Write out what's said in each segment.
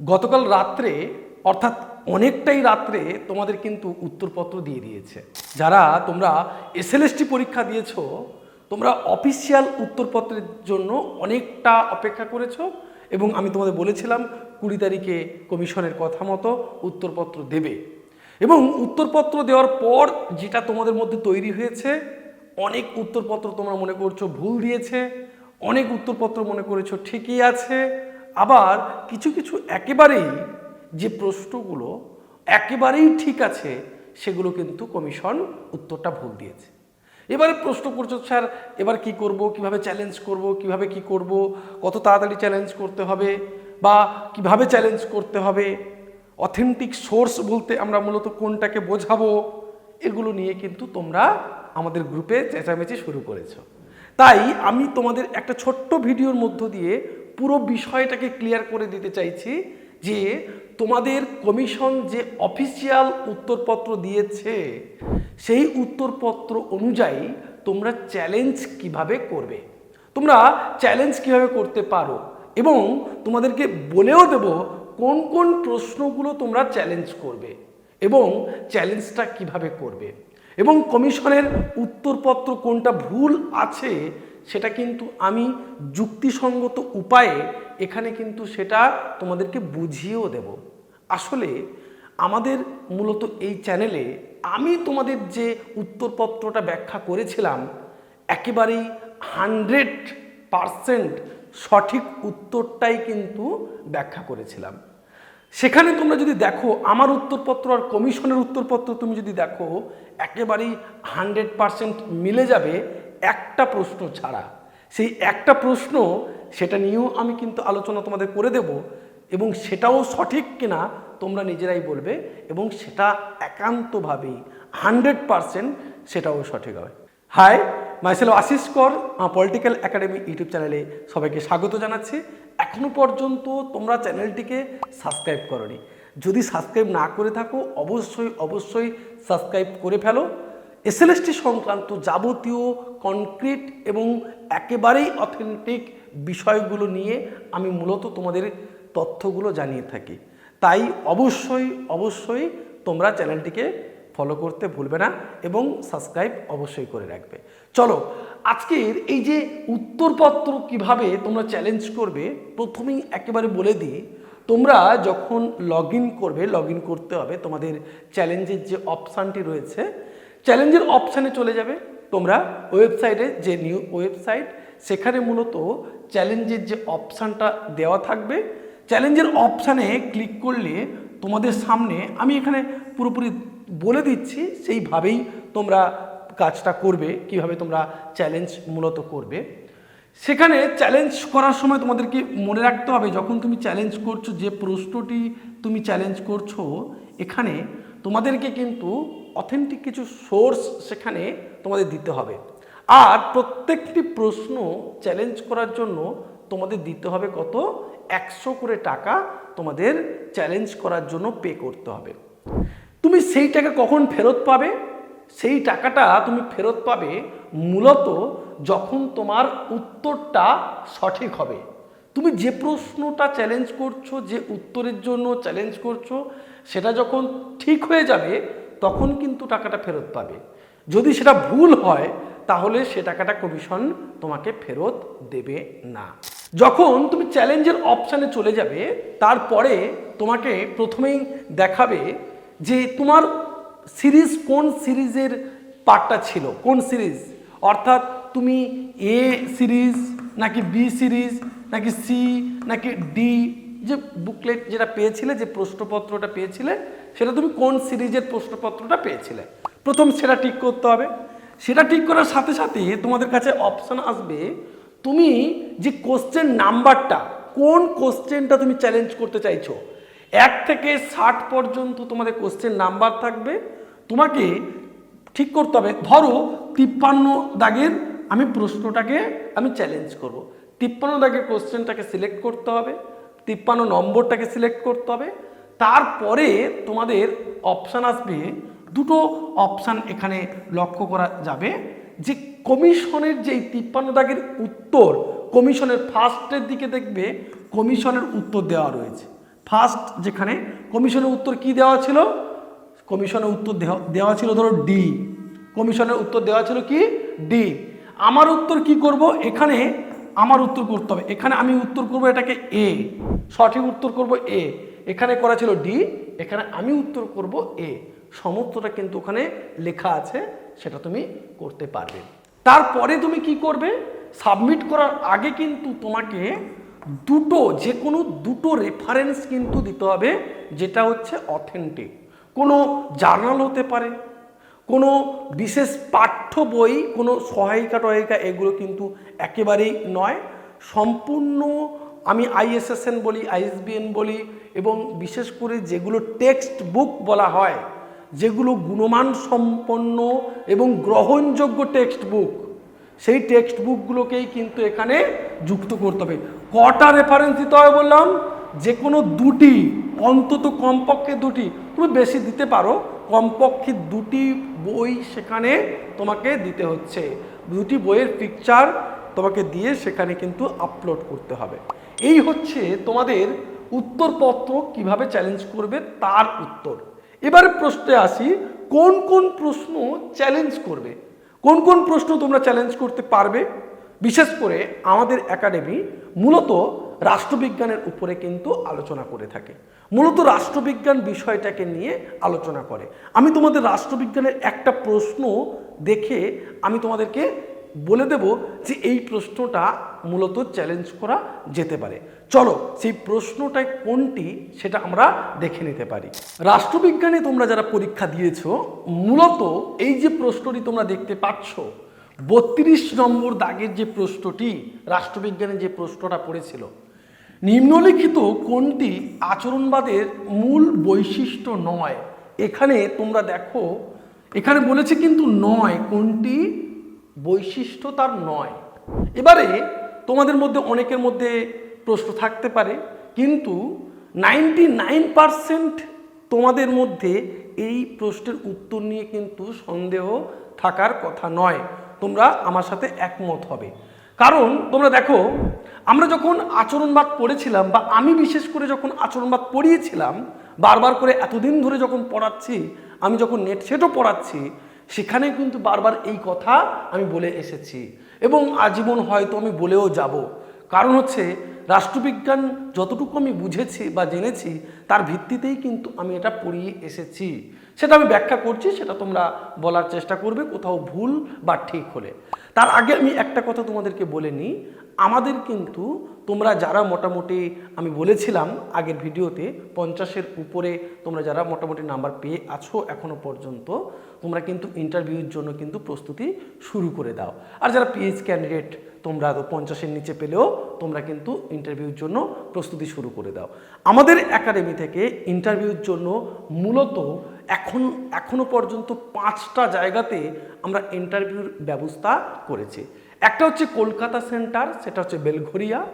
গতকাল রাত্রে, অর্থাৎ অনেকটাই রাত্রে তোমাদের কিন্তু উত্তরপত্র দিয়ে দিয়েছে। যারা তোমরা এসএলএসটি পরীক্ষা দিয়েছ, তোমরা অফিসিয়াল উত্তরপত্রের জন্য অনেকটা অপেক্ষা করেছ এবং আমি তোমাদের বলেছিলাম কুড়ি তারিখে কমিশনের কথা মতো উত্তরপত্র দেবে। এবং উত্তরপত্র দেওয়ার পর যেটা তোমাদের মধ্যে তৈরি হয়েছে, অনেক উত্তরপত্র তোমরা মনে করছ ভুল দিয়েছে, অনেক উত্তরপত্র মনে করেছ ঠিকই আছে আবার কিছু কিছু একেবারেই যে প্রশ্নগুলো একেবারেই ঠিক আছে, সেগুলো কিন্তু কমিশন উত্তরটা ভুল দিয়েছে। এবারে প্রশ্ন করছ, স্যার, এবার কি করব? কীভাবে চ্যালেঞ্জ করব? কীভাবে কি করব? কত তাড়াতাড়ি চ্যালেঞ্জ করতে হবে? বা কীভাবে চ্যালেঞ্জ করতে হবে? অথেন্টিক সোর্স বলতে আমরা মূলত কোনটাকে বোঝাবো? এগুলো নিয়ে কিন্তু তোমরা আমাদের গ্রুপে চেঁচামেচি শুরু করেছ। তাই আমি তোমাদের একটা ছোট্ট ভিডিওর মধ্য দিয়ে পুরো বিষয়টাকে ক্লিয়ার করে দিতে চাইছি যে তোমাদের কমিশন যে অফিসিয়াল উত্তরপত্র দিয়েছে, সেই উত্তরপত্র অনুযায়ী তোমরা চ্যালেঞ্জ কীভাবে করবে? তোমরা চ্যালেঞ্জ কীভাবে করতে পারো? এবং তোমাদেরকে বলেও দেব কোন কোন প্রশ্নগুলো তোমরা চ্যালেঞ্জ করবে এবং চ্যালেঞ্জটা কীভাবে করবে? এবং কমিশনের উত্তরপত্র কোনটা ভুল আছে সেটা কিন্তু আমি যুক্তিসঙ্গত উপায়ে এখানে কিন্তু সেটা তোমাদেরকে বুঝিয়েও দেব। আসলে আমাদের মূলত এই চ্যানেলে আমি তোমাদের যে উত্তরপত্রটা ব্যাখ্যা করেছিলাম, একেবারেই হান্ড্রেড পারসেন্ট সঠিক উত্তরটাই কিন্তু ব্যাখ্যা করেছিলাম। সেখানে তোমরা যদি দেখো, আমার উত্তরপত্র আর কমিশনের উত্তরপত্র তুমি যদি দেখো, একেবারেই হান্ড্রেড পারসেন্ট মিলে যাবে একটা প্রশ্ন ছাড়া। সেই একটা প্রশ্ন, সেটা নিয়েও আমি কিন্তু আলোচনা তোমাদের করে দেব এবং সেটাও সঠিক কিনা তোমরা নিজেরাই বলবে এবং সেটা একান্তভাবেই, হান্ড্রেড পারসেন্ট সেটাও সঠিক হবে। হাই মাইসেল আশিস কর পলিটিক্যাল একাডেমি ইউটিউব চ্যানেলে সবাইকে স্বাগত জানাচ্ছি। এখনও পর্যন্ত তোমরা চ্যানেলটিকে সাবস্ক্রাইব করনি। যদি সাবস্ক্রাইব না করে থাকো, অবশ্যই অবশ্যই সাবস্ক্রাইব করে ফেলো। এসএলএসটি সংক্রান্ত যাবতীয় কনক্রিট এবং একেবারেই অথেন্টিক বিষয়গুলো নিয়ে আমি মূলত তোমাদের তথ্যগুলো জানিয়ে থাকি। তাই অবশ্যই অবশ্যই তোমরা চ্যানেলটিকে ফলো করতে ভুলবে না এবং সাবস্ক্রাইব অবশ্যই করে রাখবে। চলো, আজকের এই যে উত্তরপত্র কীভাবে তোমরা চ্যালেঞ্জ করবে, প্রথমেই একেবারে বলে দিই, তোমরা যখন লগ করবে লগ করতে হবে, তোমাদের চ্যালেঞ্জের যে অপশানটি রয়েছে চ্যালেঞ্জের অপশানে চলে যাবে। তোমরা ওয়েবসাইটে যে নিউ ওয়েবসাইট, সেখানে মূলত চ্যালেঞ্জের যে অপশানটা দেওয়া থাকবে, চ্যালেঞ্জের অপশানে ক্লিক করলে তোমাদের সামনে আমি এখানে পুরোপুরি বলে দিচ্ছি, সেইভাবেই তোমরা কাজটা করবে, কীভাবে তোমরা চ্যালেঞ্জ মূলত করবে। সেখানে চ্যালেঞ্জ করার সময় তোমাদেরকে মনে রাখতে হবে, যখন তুমি চ্যালেঞ্জ করছ, যে প্রশ্নটি তুমি চ্যালেঞ্জ করছ, এখানে তোমাদেরকে কিন্তু অথেন্টিক কিছু সোর্স সেখানে তোমাদের দিতে হবে। আর প্রত্যেকটি প্রশ্ন চ্যালেঞ্জ করার জন্য তোমাদের দিতে হবে কত? একশো করে টাকা তোমাদের চ্যালেঞ্জ করার জন্য পে করতে হবে। তুমি সেই টাকা কখন ফেরত পাবে? সেই টাকাটা তুমি ফেরত পাবে মূলত যখন তোমার উত্তরটা সঠিক হবে। তুমি যে প্রশ্নটা চ্যালেঞ্জ করছ, যে উত্তরের জন্য চ্যালেঞ্জ করছ, সেটা যখন ঠিক হয়ে যাবে, তখন কিন্তু টাকাটা ফেরত পাবে। যদি সেটা ভুল হয়, তাহলে সে টাকাটা কমিশন তোমাকে ফেরত দেবে না। যখন তুমি চ্যালেঞ্জের অপশানে চলে যাবে, তারপরে তোমাকে প্রথমেই দেখাবে যে তোমার সিরিজ কোন সিরিজের পার্টটা ছিল, কোন সিরিজ অর্থাৎ তুমি এ সিরিজ নাকি বি সিরিজ নাকি সি নাকি ডি যে বুকলেট যেটা পেয়েছিলে, যে প্রশ্নপত্রটা পেয়েছিলে, সেটা তুমি কোন সিরিজের প্রশ্নপত্রটা পেয়েছিলে? প্রথম সেটা ঠিক করতে হবে। সেটা ঠিক করার সাথে সাথে তোমাদের কাছে অপশান আসবে, তুমি যে কোশ্চেন নাম্বারটা, কোন কোশ্চেনটা তুমি চ্যালেঞ্জ করতে চাইছো, এক থেকে ষাট পর্যন্ত তোমাদের কোশ্চেন নাম্বার থাকবে। তোমাকে ঠিক করতে হবে, ধরো, তিপ্পান্ন দাগের আমি প্রশ্নটাকে আমি চ্যালেঞ্জ করব। তিপ্পান্ন দাগের কোশ্চেনটাকে সিলেক্ট করতে হবে, তিপ্পান্ন নম্বরটাকে সিলেক্ট করতে হবে, তারপরে তোমাদের অপশান আসবে, দুটো অপশান এখানে লক্ষ্য করা যাবে, যে কমিশনের যেই তিপ্পান্ন দাগের উত্তর, কমিশনের ফার্স্টের দিকে দেখবে, কমিশনের উত্তর দেওয়া রয়েছে। ফার্স্ট যেখানে কমিশনের উত্তর কি দেওয়া ছিল? কমিশনের উত্তর দেওয়া- দেওয়া ছিল ধরো ডি কমিশনের উত্তর দেওয়া ছিল কি? ডি আমার উত্তর কি করব? এখানে আমার উত্তর করতে হবে। এখানে আমি উত্তর করব এটাকে এ সঠিক উত্তর করব এ এখানে করা ছিল ডি এখানে আমি উত্তর করব এ সমস্তটা কিন্তু ওখানে লেখা আছে, সেটা তুমি করতে পারবে। তারপরে তুমি কি করবে? সাবমিট করার আগে কিন্তু তোমাকে দুটো যে কোনো দুটো রেফারেন্স কিন্তু দিতে হবে, যেটা হচ্ছে অথেন্টিক কোনো জার্নাল হতে পারে কোনো বিশেষ পাঠ্য বই, কোনো সহায়িকা টহায়িকা এগুলো কিন্তু একেবারেই নয়। সম্পূর্ণ আমি আইএসএসএন বলি, আইএসবিএন বলি এবং বিশেষ করে যেগুলো টেক্সট বুক বলা হয়, যেগুলো গুণমান সম্পন্ন এবং গ্রহণযোগ্য টেক্সট বুক, সেই টেক্সট বুকগুলোকেই কিন্তু এখানে যুক্ত করতে হবে। কটা রেফারেন্স দিতে হবে বললাম? যে কোনো দুটি, অন্তত কমপক্ষে দুটি, তুমি বেশি দিতে পারো। কমপক্ষে দুটি বই সেখানে তোমাকে দিতে হচ্ছে। দুটি বইয়ের পিকচার তোমাকে দিয়ে সেখানে কিন্তু আপলোড করতে হবে। এই হচ্ছে তোমাদের উত্তরপত্র কীভাবে চ্যালেঞ্জ করবে তার উত্তর। এবারে প্রশ্নে আসি, কোন কোন প্রশ্ন চ্যালেঞ্জ করবে? কোন কোন প্রশ্ন তোমরা চ্যালেঞ্জ করতে পারবে? বিশেষ করে আমাদের একাডেমি মূলত রাষ্ট্রবিজ্ঞানের উপরে কিন্তু আলোচনা করে থাকে। মূলত রাষ্ট্রবিজ্ঞান বিষয়টাকে নিয়ে আলোচনা করে। আমি তোমাদের রাষ্ট্রবিজ্ঞানের একটা প্রশ্ন দেখে আমি তোমাদেরকে বলে দেব যে এই প্রশ্নটা মূলত চ্যালেঞ্জ করা যেতে পারে। চলো সেই প্রশ্নটা কোনটি সেটা আমরা দেখে নিতে পারি। রাষ্ট্রবিজ্ঞানে তোমরা যারা পরীক্ষা দিয়েছ, মূলত এই যে প্রশ্নটি তোমরা দেখতে পাচ্ছ, বত্রিশ নম্বর দাগের যে প্রশ্নটি রাষ্ট্রবিজ্ঞানের যে প্রশ্নটা পড়েছিল নিম্নলিখিত কোনটি আচরণবাদের মূল বৈশিষ্ট্য নয়? এখানে তোমরা দেখো, এখানে বলেছে কিন্তু নয়, কোনটি বৈশিষ্ট্য তার নয়। এবারে তোমাদের মধ্যে অনেকের মধ্যে প্রশ্ন থাকতে পারে, কিন্তু নাইনটি নাইন পারসেন্ট তোমাদের মধ্যে এই প্রশ্নের উত্তর নিয়ে কিন্তু সন্দেহ থাকার কথা নয়। তোমরা আমার সাথে একমত হবে। কারণ তোমরা দেখো, আমরা যখন আচরণবাদ পড়েছিলাম বা আমি বিশেষ করে যখন আচরণবাদ পড়িয়েছিলাম, বারবার করে এতদিন ধরে যখন পড়াচ্ছি, আমি যখন নেট সেটও পড়াচ্ছি, সেখানে কিন্তু বারবার এই কথা আমি বলে এসেছি। এবং আজীবন হয়তো আমি বলেও যাব। কারণ হচ্ছে, রাষ্ট্রবিজ্ঞান যতটুকু আমি বুঝেছি বা জেনেছি, তার ভিত্তিতেই কিন্তু আমি এটা পড়িয়ে এসেছি। সেটা আমি ব্যাখ্যা করছি, সেটা তোমরা বলার চেষ্টা করবে, কোথাও ভুল বা ঠিক হলে। তার আগে আমি একটা কথা তোমাদেরকে বলে নিই, আমাদের কিন্তু তোমরা যারা মোটামুটি আমি বলেছিলাম আগের ভিডিওতে, পঞ্চাশের উপরে তোমরা যারা মোটামুটি নাম্বার পেয়ে আছো এখনও পর্যন্ত, তোমরা কিন্তু ইন্টারভিউর জন্য কিন্তু প্রস্তুতি শুরু করে দাও। আর যারা পিএইচ ক্যান্ডিডেট তোমরা পঞ্চাশের নিচে পেলেও তোমরা কিন্তু ইন্টারভিউর জন্য প্রস্তুতি শুরু করে দাও। আমাদের একাডেমি থেকে ইন্টারভিউর জন্য মূলত এখন, এখনও পর্যন্ত পাঁচটা জায়গাতে আমরা ইন্টারভিউর ব্যবস্থা করেছি। একটা হচ্ছে কলকাতা সেন্টার সেটা হচ্ছে বেলঘরিয়া।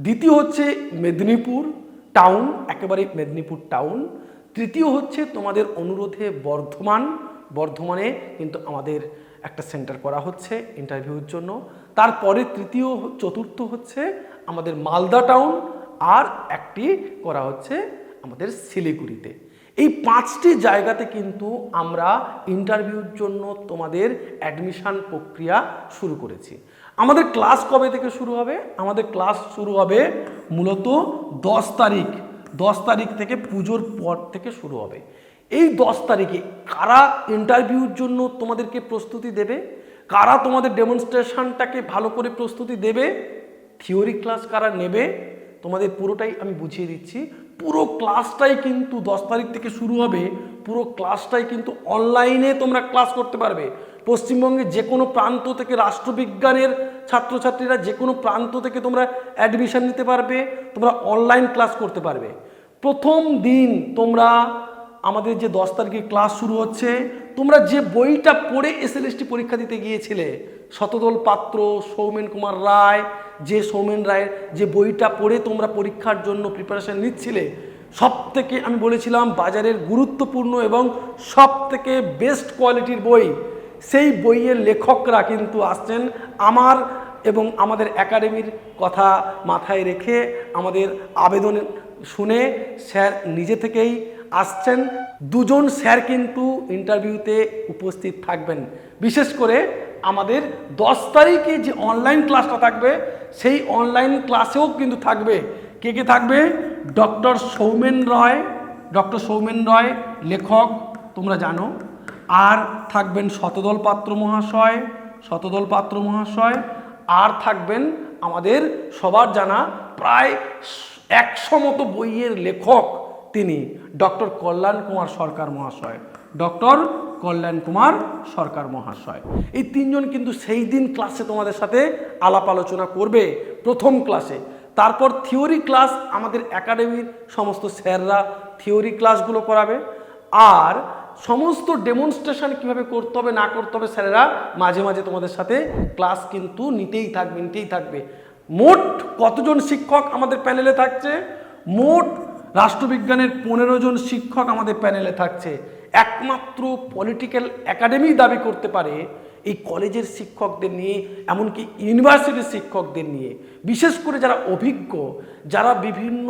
দ্বিতীয় হচ্ছে মেদিনীপুর টাউন একেবারে মেদিনীপুর টাউন তৃতীয় হচ্ছে তোমাদের অনুরোধে বর্ধমান। বর্ধমানে কিন্তু আমাদের একটা সেন্টার করা হচ্ছে ইন্টারভিউর জন্য। তারপরে তৃতীয়, চতুর্থ হচ্ছে আমাদের মালদা টাউন আর একটি করা হচ্ছে আমাদের শিলিগুড়িতে। এই পাঁচটি জায়গাতে কিন্তু আমরা ইন্টারভিউর জন্য তোমাদের অ্যাডমিশন প্রক্রিয়া শুরু করেছি। আমাদের ক্লাস কবে থেকে শুরু হবে? আমাদের ক্লাস শুরু হবে মূলত দশ তারিখ। দশ তারিখ থেকে পুজোর পর থেকে শুরু হবে। এই দশ তারিখে কারা ইন্টারভিউর জন্য তোমাদেরকে প্রস্তুতি দেবে? কারা তোমাদের ডেমনস্ট্রেশনটাকে ভালো করে প্রস্তুতি দেবে? থিওরি ক্লাস কারা নেবে? তোমাদের পুরোটাই আমি বুঝিয়ে দিচ্ছি। পুরো ক্লাসটাই কিন্তু দশ তারিখ থেকে শুরু হবে, পুরো ক্লাসটাই কিন্তু অনলাইনে তোমরা ক্লাস করতে পারবে। পশ্চিমবঙ্গে যে কোনো প্রান্ত থেকে রাষ্ট্রবিজ্ঞানের ছাত্রছাত্রীরা যে কোনো প্রান্ত থেকে তোমরা অ্যাডমিশন নিতে পারবে, তোমরা অনলাইন ক্লাস করতে পারবে। প্রথম দিন তোমরা আমাদের যে দশ তারিখে ক্লাস শুরু হচ্ছে, তোমরা যে বইটা পড়ে এসএলএসটি পরীক্ষা দিতে গিয়েছিলে, শতদল পাত্র, সৌমেন কুমার রায় যে সৌমেন রায়ের যে বইটা পড়ে তোমরা পরীক্ষার জন্য প্রিপারেশন নিচ্ছিলে সব থেকে আমি বলেছিলাম বাজারের গুরুত্বপূর্ণ এবং সব থেকে বেস্ট কোয়ালিটির বই, সেই বইয়ের লেখকরা কিন্তু আসছেন আমার এবং আমাদের একাডেমির কথা মাথায় রেখে আমাদের আবেদনের শুনে স্যার নিজে থেকেই আসছেন। দুজন স্যার কিন্তু ইন্টারভিউতে উপস্থিত থাকবেন। বিশেষ করে আমাদের দশ তারিখে যে অনলাইন ক্লাসটা থাকবে, সেই অনলাইন ক্লাসেও কিন্তু থাকবে। কে কে থাকবে? ডক্টর সৌমেন রয় ডক্টর সৌমেন রয়, লেখক, তোমরা জানো। আর থাকবেন শতদল পাত্র মহাশয়, শতদল পাত্র মহাশয়। আর থাকবেন আমাদের সবার জানা প্রায় একশো মতো বইয়ের লেখক তিনি ডক্টর কল্যাণ কুমার সরকার মহাশয়। ডক্টর কল্যাণ কুমার সরকার মহাশয়। এই তিনজন কিন্তু সেই দিন ক্লাসে তোমাদের সাথে আলাপ আলোচনা করবে, প্রথম ক্লাসে তারপর থিওরি ক্লাস আমাদের একাডেমির সমস্ত স্যাররা থিওরি ক্লাসগুলো করাবে। আর সমস্ত ডেমনস্ট্রেশন কীভাবে করতে হবে, না করতে হবে স্যারেরা মাঝে মাঝে তোমাদের সাথে ক্লাস কিন্তু নিতেই থাকবে নিতেই থাকবে। মোট কতজন শিক্ষক আমাদের প্যানেলে থাকছে? মোট রাষ্ট্রবিজ্ঞানের পনেরো জন শিক্ষক আমাদের প্যানেলে থাকছে। একমাত্র পলিটিক্যাল একাডেমি দাবি করতে পারে এই কলেজের শিক্ষকদের নিয়ে, এমনকি ইউনিভার্সিটির শিক্ষকদের নিয়ে। বিশেষ করে যারা অভিজ্ঞ, যারা বিভিন্ন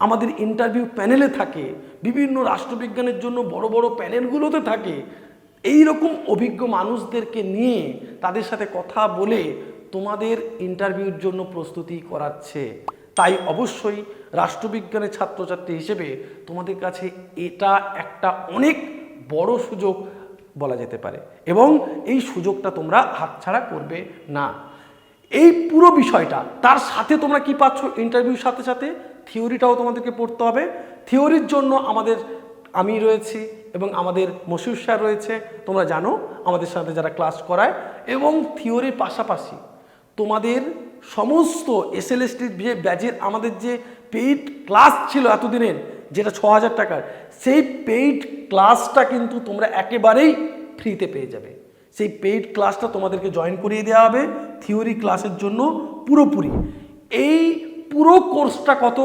আমাদের ইন্টারভিউ প্যানেলে থাকে, বিভিন্ন রাষ্ট্রবিজ্ঞানের জন্য বড় বড় প্যানেলগুলোতে থাকে এই রকম অভিজ্ঞ মানুষদেরকে নিয়ে তাদের সাথে কথা বলে তোমাদের ইন্টারভিউর জন্য প্রস্তুতি করাচ্ছে। তাই অবশ্যই রাষ্ট্রবিজ্ঞানের ছাত্রছাত্রী হিসেবে তোমাদের কাছে এটা একটা অনেক বড় সুযোগ বলা যেতে পারে। এবং এই সুযোগটা তোমরা হাতছাড়া করবে না। এই পুরো বিষয়টা, তার সাথে তোমরা কি পাচ্ছ ইন্টারভিউর সাথে সাথে? থিওরিটাও তোমাদেরকে পড়তে হবে। থিওরির জন্য আমাদের, আমি রয়েছি এবং আমাদের মসিউর স্যার রয়েছে। তোমরা জানো, আমাদের সাথে যারা ক্লাস করায়। এবং থিওরির পাশাপাশি তোমাদের সমস্ত এসএলএসটির যে ব্যাচের আমাদের যে পেইড ক্লাস ছিল এতদিনের, যেটা ছ হাজার টাকার, সেই পেইড ক্লাসটা কিন্তু তোমরা একেবারেই ফ্রিতে পেয়ে যাবে। সেই পেইড ক্লাসটা তোমাদেরকে জয়েন করিয়ে দেওয়া হবে থিওরি ক্লাসের জন্য পুরোপুরি। এই পুরো কোর্সটা কত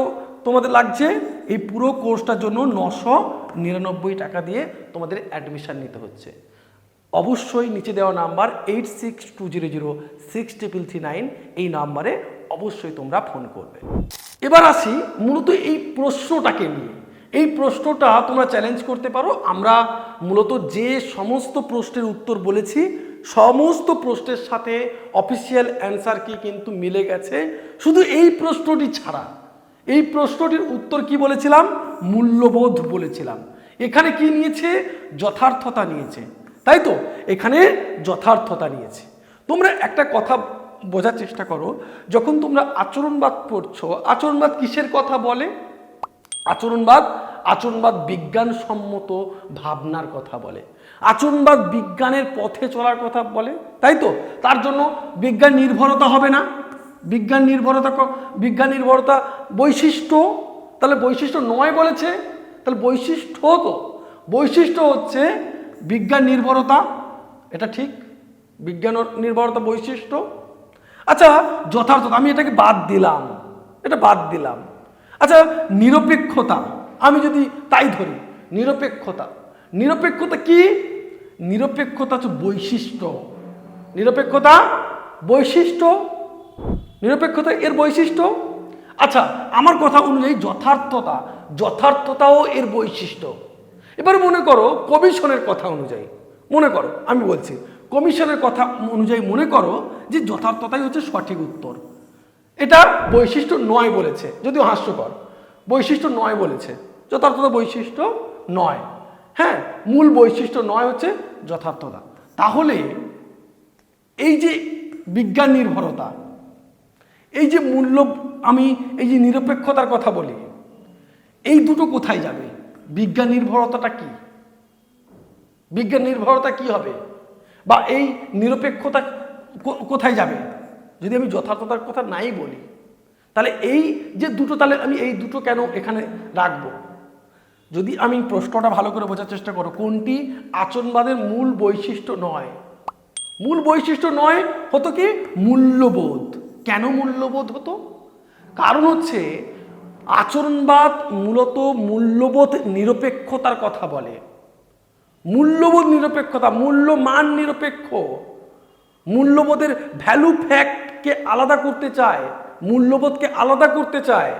তোমাদের লাগছে? এই পুরো কোর্সটার জন্য নশো নিরানব্বই টাকা দিয়ে তোমাদের অ্যাডমিশান নিতে হচ্ছে। অবশ্যই নিচে দেওয়া number eight six two zero zero six triple three nine এই নাম্বারে অবশ্যই তোমরা ফোন করবে। এবার আসি মূলত এই প্রশ্নটাকে নিয়ে। এই প্রশ্নটা তোমরা চ্যালেঞ্জ করতে পারো। আমরা মূলত যে সমস্ত প্রশ্নের উত্তর বলেছি, সমস্ত প্রশ্নের সাথে অফিসিয়াল অ্যান্সার কি কিন্তু মিলে গেছে। শুধু এই প্রশ্নটি ছাড়া, এই প্রশ্নটির উত্তর কি বলেছিলাম? মূল্যবোধ বলেছিলাম। এখানে কি নিয়েছে? যথার্থতা নিয়েছে। তাই তো? এখানে যথার্থতা নিয়েছে। তোমরা একটা কথা বোঝার চেষ্টা করো, যখন তোমরা আচরণবাদ পড়ছো, আচরণবাদ কিসের কথা বলে? আচরণবাদ আচরণবাদ বিজ্ঞানসম্মত ভাবনার কথা বলে। আচরণবাদ বিজ্ঞানের পথে চলার কথা বলে, তাই তো? তার জন্য বিজ্ঞান নির্ভরতা হবে না। বিজ্ঞান নির্ভরতা বিজ্ঞান নির্ভরতা বৈশিষ্ট্য, তাহলে বৈশিষ্ট্য নয় বলেছে, তাহলে বৈশিষ্ট্য তো। বৈশিষ্ট্য হচ্ছে বিজ্ঞান নির্ভরতা, এটা ঠিক? বিজ্ঞান নির্ভরতা বৈশিষ্ট্য আচ্ছা যথার্থতা আমি এটাকে বাদ দিলাম। এটা বাদ দিলাম। আচ্ছা নিরপেক্ষতা, আমি যদি তাই ধরি, নিরপেক্ষতা। নিরপেক্ষতা কি? নিরপেক্ষতা হচ্ছে বৈশিষ্ট্য। নিরপেক্ষতা বৈশিষ্ট্য। নিরপেক্ষতা এর বৈশিষ্ট্য? আচ্ছা আমার কথা অনুযায়ী যথার্থতা, যথার্থতাও এর বৈশিষ্ট্য। এবার মনে করো কমিশনের কথা অনুযায়ী, মনে করো, আমি বলছি কমিশনের কথা অনুযায়ী মনে করো যে যথার্থতাই হচ্ছে সঠিক উত্তর। এটা বৈশিষ্ট্য নয় বলেছে, যদিও হাস্যকর। বৈশিষ্ট্য নয় বলেছে, যথার্থতা বৈশিষ্ট্য নয়। হ্যাঁ মূল বৈশিষ্ট্য নয় হচ্ছে যথার্থতা। তাহলে এই যে বিজ্ঞান নির্ভরতা, এই যে মূল্য, আমি এই যে নিরপেক্ষতার কথা বলি, এই দুটো কোথায় যাবে? বিজ্ঞান নির্ভরতাটা কি? বিজ্ঞান নির্ভরতা কি হবে? বা এই নিরপেক্ষতা কোথায় যাবে? যদি আমি যথার্থতার কথা নাই বলি, তাহলে এই যে দুটো, তাহলে আমি এই দুটো কেন এখানে রাখব? যদি আমি প্রশ্নটা ভালো করে বোঝার চেষ্টা করো, কোনটি আচরণবাদের মূল বৈশিষ্ট্য নয়? মূল বৈশিষ্ট্য নয় হতো কি? মূল্যবোধ। কেন মূল্যবোধ হতো? কারণ হচ্ছে আচরণবাদ মূলত মূল্যবোধ নিরপেক্ষতার কথা বলে। মূল্যবোধ নিরপেক্ষতা, মূল্যমান নিরপেক্ষ। মূল্যবোধের ভ্যালু ফ্যাক্টকে আলাদা করতে চায়, মূল্যবোধকে আলাদা করতে চায়,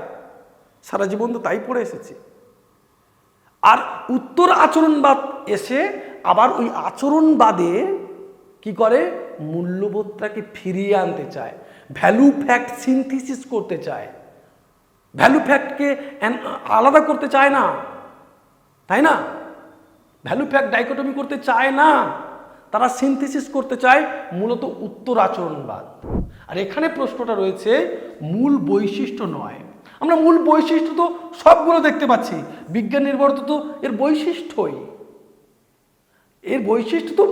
সারা জীবন তো তাই পড়ে এসেছে। আর উত্তর আচরণবাদ এসে আবার ওই আচরণবাদে কি করে? মূল্যবোধটাকে ফিরিয়ে আনতে চায় ভ্যালু ফ্যাক্ট সিনথিসিস করতে চায়। ভ্যালু ফ্যাক্টকে আলাদা করতে চায় না, তাই না? ভ্যালু ফ্যাক্ট ডাইকোটমি করতে চায় না। তারা সিনথেসিস করতে চায় মূলত উত্তর আচরণবাদ। আর এখানে প্রশ্নটা রয়েছে, মূল বৈশিষ্ট্য নয়। আমরা মূল বৈশিষ্ট্য তো সবগুলো দেখতে পাচ্ছি, বিজ্ঞান নির্ভরত তো এর বৈশিষ্ট্যই। এর বৈশিষ্ট্য তো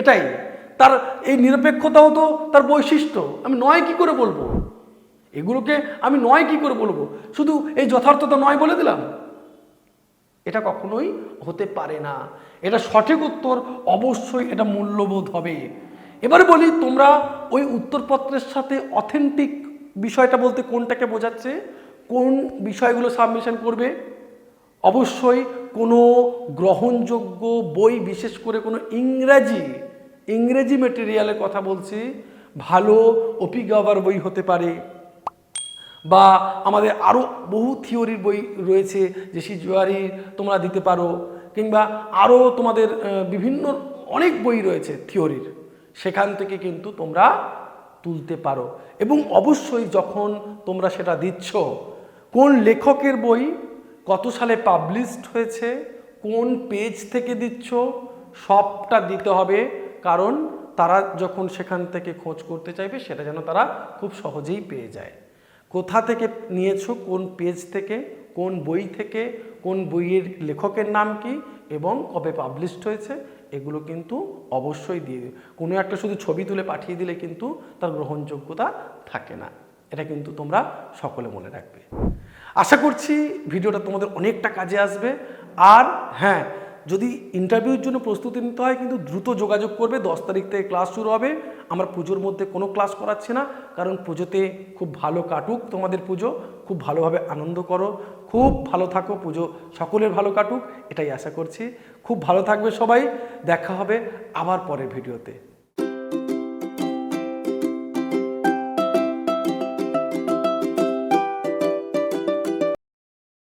এটাই, তার এই নিরপেক্ষতাও তো তার বৈশিষ্ট্য। আমি নয় কি করে বলব? এগুলোকে আমি নয় কি করে বলব? শুধু এই যথার্থতা নয় বলে দিলাম? এটা কখনোই হতে পারে না। এটা সঠিক উত্তর অবশ্যই এটা মূল্যবোধ হবে। এবারে বলি, তোমরা ওই উত্তরপত্রের সাথে অথেন্টিক বিষয়টা বলতে কোনটাকে বোঝাচ্ছে? কোন বিষয়গুলো সাবমিশন করবে? অবশ্যই কোনো গ্রহণযোগ্য বই, বিশেষ করে কোনো ইংরাজি, ইংরেজি মেটেরিয়ালের কথা বলছি, ভালো অপিগাবার বই হতে পারে। বা আমাদের আরও বহু থিওরির বই রয়েছে যে সি জুয়ারির তোমরা দিতে পারো, কিংবা আরও তোমাদের বিভিন্ন অনেক বই রয়েছে থিওরির। সেখান থেকে কিন্তু তোমরা তুলতে পারো। এবং অবশ্যই যখন তোমরা সেটা দিচ্ছ, কোন লেখকের বই কত সালে পাবলিশড হয়েছে, কোন পেজ থেকে দিচ্ছ, সবটা দিতে হবে। কারণ তারা যখন সেখান থেকে খোঁজ করতে চাইবে, সেটা যেন তারা খুব সহজেই পেয়ে যায়। কোথা থেকে নিয়েছো, কোন পেজ থেকে, কোন বই থেকে, কোন বইয়ের লেখকের নাম কি এবং কবে পাবলিশড হয়েছে, এগুলো কিন্তু অবশ্যই দিয়ে দিও। কোনো একটা শুধু ছবি তুলে পাঠিয়ে দিলে কিন্তু তার গ্রহণযোগ্যতা থাকে না। এটা কিন্তু তোমরা সকলে মনে রাখবে। আশা করছি ভিডিওটা তোমাদের অনেকটা কাজে আসবে। আর হ্যাঁ যদি ইন্টারভিউর জন্য প্রস্তুতি নিতে হয়, কিন্তু দ্রুত যোগাযোগ করবে। দশ তারিখ থেকে ক্লাস শুরু হবে। আমরা পুজোর মধ্যে কোনো ক্লাস করাচ্ছি না। কারণ পুজোতে খুব ভালো কাটুক তোমাদের পুজো, খুব ভালোভাবে আনন্দ করো, খুব ভালো থাকো পুজো সকলের ভালো কাটুক, এটাই আশা করছি। খুব ভালো থাকবে সবাই, দেখা হবে আবার পরের ভিডিওতে